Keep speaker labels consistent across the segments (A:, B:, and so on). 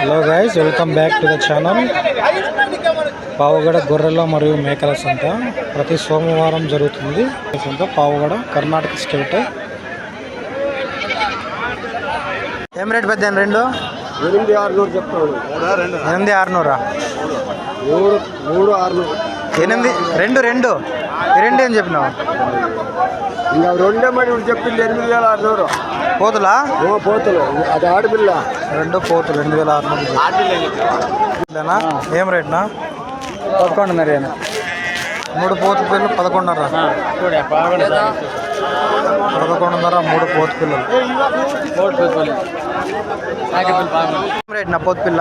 A: Hello guys welcome back to the channel Pavugada గొర్రెల మరియు మేకల సంత. ప్రతి సోమవారం జరుగుతుంది. సంత పావుగడ కర్ణాటక స్టేట్. ఏం రేట్ పెద్ద రెండు?
B: ఎనిమిది ఆరునూరు చెప్తాడు
A: ఎనిమిది ఆరునూరా?
B: మూడు మూడు ఆరునూరు.
A: ఎనిమిది రెండు రెండు. రెండు ఏం చెప్పినావు?
B: ఇంకా రెండే మరి చెప్పింది ఎనిమిది వేల ఆరునూరు.
A: పోతులా?
B: పోతులు. అది ఆడపిల్ల.
A: రెండు పోతులు రెండు వేల ఆరునూరు ఇదేనా? ఏం రేట్నా?
B: పదకొండున్నర
A: మూడు పోతు పిల్లలు పదకొండున్నర. పదకొండున్నర మూడు పోతు పిల్లలు. ఏం రేట్ నా పోతు పిల్ల?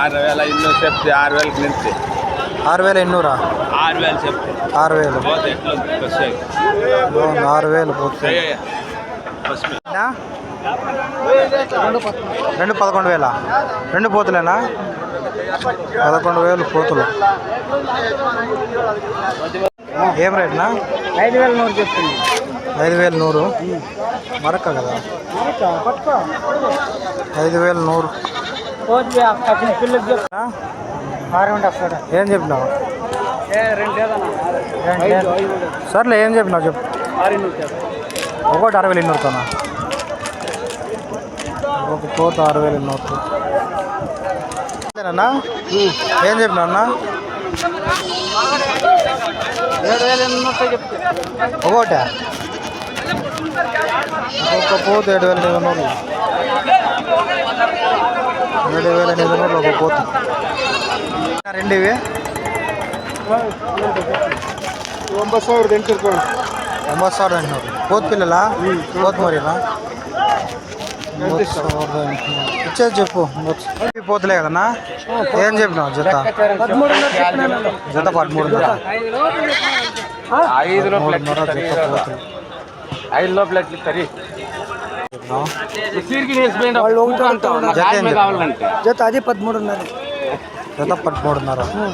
C: ఆరు వేల ఇన్నో చెప్తే ఆరు వేలకి నించి
A: ఆరు వేల ఎన్నూరా
C: ఆరు వేలు చెప్తే.
A: ఆరు వేలు. ఆరు వేలు పోతు పిల్ల. నా? రెండు పదకొండు వేల. రెండు పోతులేనా? పదకొండు వేలు పోతులు. ఏం రేట్నా
B: ఐదు వేల నూరు చెప్తుంది.
A: ఐదు వేలు నూరు. మరక్క కదా? ఐదు వేలు నూరు. ఏం చెప్పినావు? సర్లే ఏం చెప్పినావు చెప్పు. ఒకటి ఆరు వేలు ఎన్నూరుతోనా ఒక కోత ఆరు వేలు ఎన్నూరు అంతేనా ఏం చెప్పినావు అన్న
B: ఏడు వేల ఎనిమిది చెప్తే
A: ఒకటే ఒక్కొక్క పోత ఏడు వేల ఎనిమిది వందలు ఏడు వేల ఎనిమిది వందలు ఒక పోత రెండు ఇవి
B: ಒಂಬತ್ತು ಸಾವಿರದ ಎಂಟು
A: ಒಂಬತ್ತು ಸಾವಿರದ ಎಂಟುನೂರು పోతు పిల్లల పోతు మరినా ಒಂಬತ್ತು ಸಾವಿರದ ಎಂಟುನೂರು ఇచ్చేది చెప్పు ఈ పోతులే కదన్నా ఏం చెప్పినావు జత జత పదమూడున్నర
C: ఐదు
A: మూడున్నర జత పోతులు
C: ఐదు లోపల ఎట్లా ఇస్తారు
A: చెప్పినావు
C: సిరికి నేసిపోయింది
B: వాళ్ళు ఒకటి అంటా ఉన్నారు.
A: జత ఏం చెప్పినావు
C: కావాలంటే
B: జత అది పదమూడున్నర
A: జత పదమూడున్నర జత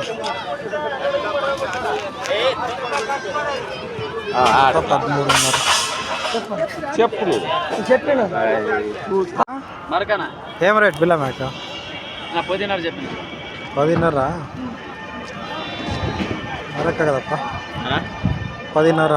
A: పదమూడున్నర.
C: చెప్పు.
B: చెప్పాను?
C: మరకనా?
A: ఏం రేట్ బిల్ల మేక?
C: నా పొద్దున్నారు చెప్పి
A: పదిన్నర? మరక్క కదప్ప. పదిన్నర?